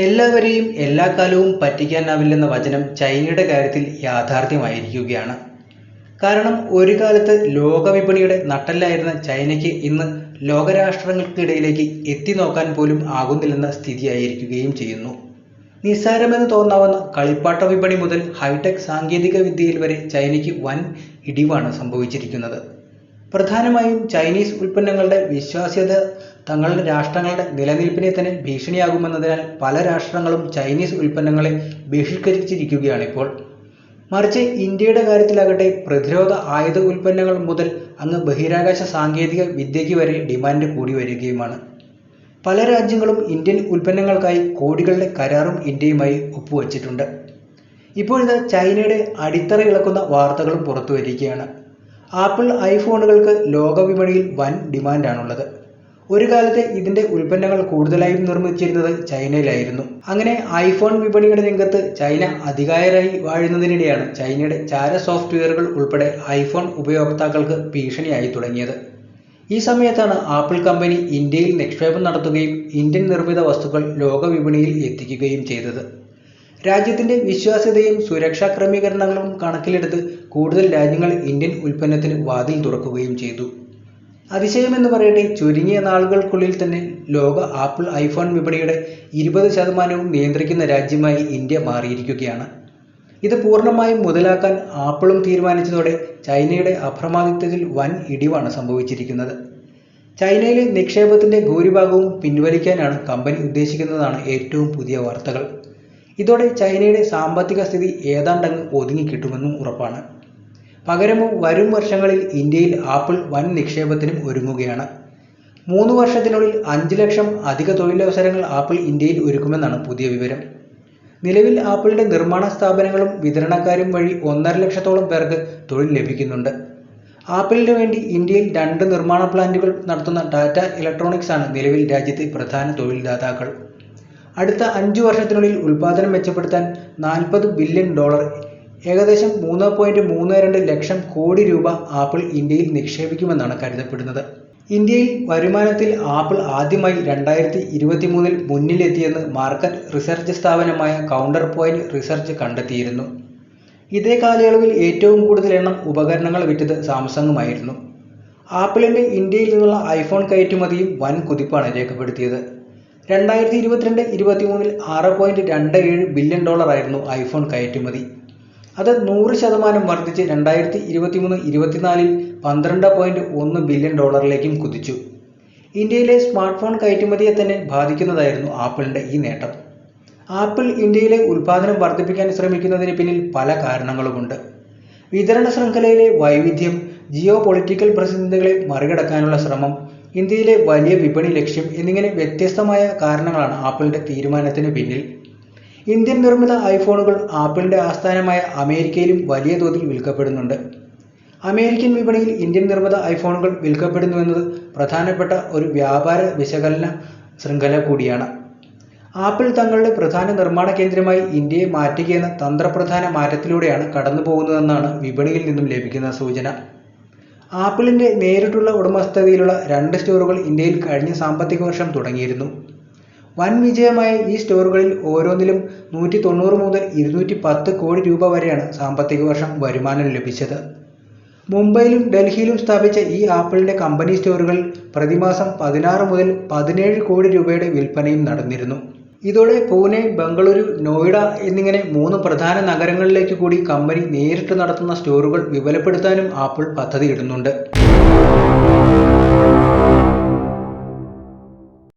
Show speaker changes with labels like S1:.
S1: എല്ലാവരെയും എല്ലാ കാലവും പറ്റിക്കാനാവില്ലെന്ന വചനം ചൈനയുടെ കാര്യത്തിൽ യാഥാർത്ഥ്യമായിരിക്കുകയാണ്. കാരണം ഒരു കാലത്ത് ലോകവിപണിയുടെ നട്ടല്ലായിരുന്ന ചൈനയ്ക്ക് ഇന്ന് ലോകരാഷ്ട്രങ്ങൾക്കിടയിലേക്ക് എത്തി നോക്കാൻ പോലും ആകുന്നില്ലെന്ന സ്ഥിതിയായിരിക്കുകയും ചെയ്യുന്നു. നിസ്സാരമെന്ന് തോന്നാവുന്ന കളിപ്പാട്ട വിപണി മുതൽ ഹൈടെക് സാങ്കേതിക വിദ്യയിൽ വരെ ചൈനയ്ക്ക് വൻ ഇടിവാണ് സംഭവിച്ചിരിക്കുന്നത്. പ്രധാനമായും ചൈനീസ് ഉൽപ്പന്നങ്ങളുടെ വിശ്വാസ്യത തങ്ങളുടെ രാഷ്ട്രങ്ങളുടെ നിലനിൽപ്പിനെ തന്നെ ഭീഷണിയാകുമെന്നതിനാൽ പല രാഷ്ട്രങ്ങളും ചൈനീസ് ഉൽപ്പന്നങ്ങളെ ബഹിഷ്കരിച്ചിരിക്കുകയാണിപ്പോൾ. മറിച്ച് ഇന്ത്യയുടെ കാര്യത്തിലാകട്ടെ പ്രതിരോധ ആയുധ ഉൽപ്പന്നങ്ങൾ മുതൽ അങ്ങ് ബഹിരാകാശ സാങ്കേതിക വിദ്യയ്ക്ക് വരെ ഡിമാൻഡ് കൂടി വരികയുമാണ്. പല രാജ്യങ്ങളും ഇന്ത്യൻ ഉൽപ്പന്നങ്ങൾക്കായി കോടികളുടെ കരാറും ഇന്ത്യയുമായി ഒപ്പുവച്ചിട്ടുണ്ട്. ഇപ്പോഴിത് ചൈനയുടെ അടിത്തറ ഇളക്കുന്ന വാർത്തകളും പുറത്തു വരികയാണ് ആപ്പിൾ ഐഫോണുകൾക്ക് ലോകവിപണിയിൽ വൻ ഡിമാൻഡാണുള്ളത്. ഒരു കാലത്ത് ഇതിന്റെ ഉൽപ്പന്നങ്ങൾ കൂടുതലായും നിർമ്മിച്ചിരുന്നത് ചൈനയിലായിരുന്നു. അങ്ങനെ ഐഫോൺ വിപണിയുടെ രംഗത്ത് ചൈന അധികാരായി വാഴുന്നതിനിടെയാണ് ചൈനയുടെ ചാര സോഫ്റ്റ്വെയറുകൾ ഉൾപ്പെടെ ഐഫോൺ ഉപയോക്താക്കൾക്ക് ഭീഷണിയായി തുടങ്ങിയത്. ഈ സമയത്താണ് ആപ്പിൾ കമ്പനി ഇന്ത്യയിൽ നിക്ഷേപം നടത്തുകയും ഇന്ത്യൻ നിർമ്മിത വസ്തുക്കൾ ലോകവിപണിയിൽ എത്തിക്കുകയും ചെയ്തത്. രാജ്യത്തിന്റെ വിശ്വാസ്യതയും സുരക്ഷാ ക്രമീകരണങ്ങളും കണക്കിലെടുത്ത് കൂടുതൽ രാജ്യങ്ങൾ ഇന്ത്യൻ ഉൽപ്പന്നത്തിന് വാതിൽ തുറക്കുകയും ചെയ്തു. അതിശയമെന്ന് പറയട്ടെ ചുരുങ്ങിയ നാളുകൾക്കുള്ളിൽ തന്നെ ലോക ആപ്പിൾ ഐഫോൺ വിപണിയുടെ ഇരുപത് ശതമാനവും നിയന്ത്രിക്കുന്ന രാജ്യമായി ഇന്ത്യ മാറിയിരിക്കുകയാണ്. ഇത് പൂർണമായും മുതലാക്കാൻ ആപ്പിളും തീരുമാനിച്ചതോടെ ചൈനയുടെ അപ്രമാദിത്വത്തിൽ വൻ ഇടിവാണ് സംഭവിച്ചിരിക്കുന്നത്. ചൈനയിലെ നിക്ഷേപത്തിന്റെ ഭൂരിഭാഗവും പിൻവലിക്കാനാണ് കമ്പനി ഉദ്ദേശിക്കുന്നതാണ് ഏറ്റവും പുതിയ വാർത്തകൾ. ഇതോടെ ചൈനയുടെ സാമ്പത്തിക സ്ഥിതി ഏതാണ്ടങ്ങ് ഒതുങ്ങിക്കിട്ടുമെന്നും ഉറപ്പാണ്. പകരമോ വരും വർഷങ്ങളിൽ ഇന്ത്യയിൽ ആപ്പിൾ വൻ നിക്ഷേപത്തിനും ഒരുങ്ങുകയാണ്. മൂന്ന് വർഷത്തിനുള്ളിൽ അഞ്ച് ലക്ഷം അധിക തൊഴിലവസരങ്ങൾ ആപ്പിൾ ഇന്ത്യയിൽ ഒരുക്കുമെന്നാണ് പുതിയ വിവരം. നിലവിൽ ആപ്പിളിന്റെ നിർമ്മാണ സ്ഥാപനങ്ങളും വിതരണക്കാരും വഴി ഒന്നര ലക്ഷത്തോളം പേർക്ക് തൊഴിൽ ലഭിക്കുന്നുണ്ട്. ആപ്പിളിന് വേണ്ടി ഇന്ത്യയിൽ രണ്ട് നിർമ്മാണ പ്ലാന്റുകൾ നടത്തുന്ന ടാറ്റ ഇലക്ട്രോണിക്സ് ആണ് നിലവിൽ രാജ്യത്തെ പ്രധാന തൊഴിൽദാതാക്കൾ. അടുത്ത അഞ്ചു വർഷത്തിനുള്ളിൽ ഉൽപ്പാദനം മെച്ചപ്പെടുത്താൻ നാൽപ്പത് ബില്യൺ ഡോളർ ഏകദേശം മൂന്ന് പോയിന്റ് മൂന്ന് രണ്ട് ലക്ഷം കോടി രൂപ ആപ്പിൾ ഇന്ത്യയിൽ നിക്ഷേപിക്കുമെന്നാണ് കരുതപ്പെടുന്നത്. ഇന്ത്യയിൽ വരുമാനത്തിൽ ആപ്പിൾ ആദ്യമായി രണ്ടായിരത്തി ഇരുപത്തി മൂന്നിൽ മുന്നിലെത്തിയെന്ന് മാർക്കറ്റ് റിസർച്ച് സ്ഥാപനമായ കൗണ്ടർ പോയിന്റ് റിസർച്ച് കണ്ടെത്തിയിരുന്നു. ഇതേ കാലയളവിൽ ഏറ്റവും കൂടുതൽ എണ്ണം ഉപകരണങ്ങൾ വിറ്റത് സാംസങ്ങുമായിരുന്നു. ആപ്പിളിന്റെ ഇന്ത്യയിൽ നിന്നുള്ള ഐഫോൺ കയറ്റുമതിയും വൻ കുതിപ്പാണ് രേഖപ്പെടുത്തിയത്. രണ്ടായിരത്തി ഇരുപത്തിരണ്ട് ഇരുപത്തി മൂന്നിൽ ആറ് പോയിന്റ് രണ്ട് ഏഴ് ബില്യൺ ഡോളർ ആയിരുന്നു ഐഫോൺ കയറ്റുമതി. അത് നൂറ് ശതമാനം വർദ്ധിച്ച് രണ്ടായിരത്തി ഇരുപത്തി മൂന്ന് ഇരുപത്തിനാലിൽ പന്ത്രണ്ട് പോയിന്റ് ഒന്ന് ബില്യൺ ഡോളറിലേക്കും കുതിച്ചു. ഇന്ത്യയിലെ സ്മാർട്ട് ഫോൺ കയറ്റുമതിയെ തന്നെ ബാധിക്കുന്നതായിരുന്നു ആപ്പിളിന്റെ ഈ നേട്ടം. ആപ്പിൾ ഇന്ത്യയിലെ ഉൽപ്പാദനം വർദ്ധിപ്പിക്കാൻ ശ്രമിക്കുന്നതിന് പിന്നിൽ പല കാരണങ്ങളുമുണ്ട്. വിതരണ ശൃംഖലയിലെ വൈവിധ്യം ജിയോ പൊളിറ്റിക്കൽ പ്രതിസന്ധികളെ മറികടക്കാനുള്ള ശ്രമം ഇന്ത്യയിലെ വലിയ വിപണി ലക്ഷ്യം എന്നിങ്ങനെ വ്യത്യസ്തമായ കാരണങ്ങളാണ് ആപ്പിളിന്റെ തീരുമാനത്തിന് പിന്നിൽ. ഇന്ത്യൻ നിർമ്മിത ഐഫോണുകൾ ആപ്പിളിന്റെ ആസ്ഥാനമായ അമേരിക്കയിലും വലിയ തോതിൽ വിൽക്കപ്പെടുന്നുണ്ട്. അമേരിക്കൻ വിപണിയിൽ ഇന്ത്യൻ നിർമ്മിത ഐഫോണുകൾ വിൽക്കപ്പെടുന്നുവെന്നത് പ്രധാനപ്പെട്ട ഒരു വ്യാപാര വിശകലന ശൃംഖല കൂടിയാണ്. ആപ്പിൾ തങ്ങളുടെ പ്രധാന നിർമ്മാണ കേന്ദ്രമായി ഇന്ത്യയെ മാറ്റുകയെന്ന തന്ത്രപ്രധാന മാറ്റത്തിലൂടെയാണ് കടന്നു പോകുന്നതെന്നാണ് വിപണിയിൽ നിന്നും ലഭിക്കുന്ന സൂചന. ആപ്പിളിന്റെ നേരിട്ടുള്ള ഉടമസ്ഥതയിലുള്ള രണ്ട് സ്റ്റോറുകൾ ഇന്ത്യയിൽ കഴിഞ്ഞ സാമ്പത്തിക വർഷം തുടങ്ങിയിരുന്നു. വൻ വിജയമായ ഈ സ്റ്റോറുകളിൽ ഓരോന്നിലും നൂറ്റി തൊണ്ണൂറ് മുതൽ ഇരുന്നൂറ്റി പത്ത് കോടി രൂപ വരെയാണ് സാമ്പത്തിക വർഷം വരുമാനം ലഭിച്ചത്. മുംബൈയിലും ഡൽഹിയിലും സ്ഥാപിച്ച ഈ ആപ്പിളിന്റെ കമ്പനി സ്റ്റോറുകളിൽ പ്രതിമാസം പതിനാറ് മുതൽ പതിനേഴ് കോടി രൂപയുടെ വിൽപ്പനയും നടന്നിരുന്നു. ഇതോടെ പൂനെ ബംഗളൂരു നോയിഡ എന്നിങ്ങനെ മൂന്ന് പ്രധാന നഗരങ്ങളിലേക്ക് കൂടി കമ്പനി നേരിട്ട് നടത്തുന്ന സ്റ്റോറുകൾ വിപുലപ്പെടുത്താനും ആപ്പിൾ പദ്ധതിയിടുന്നുണ്ട്.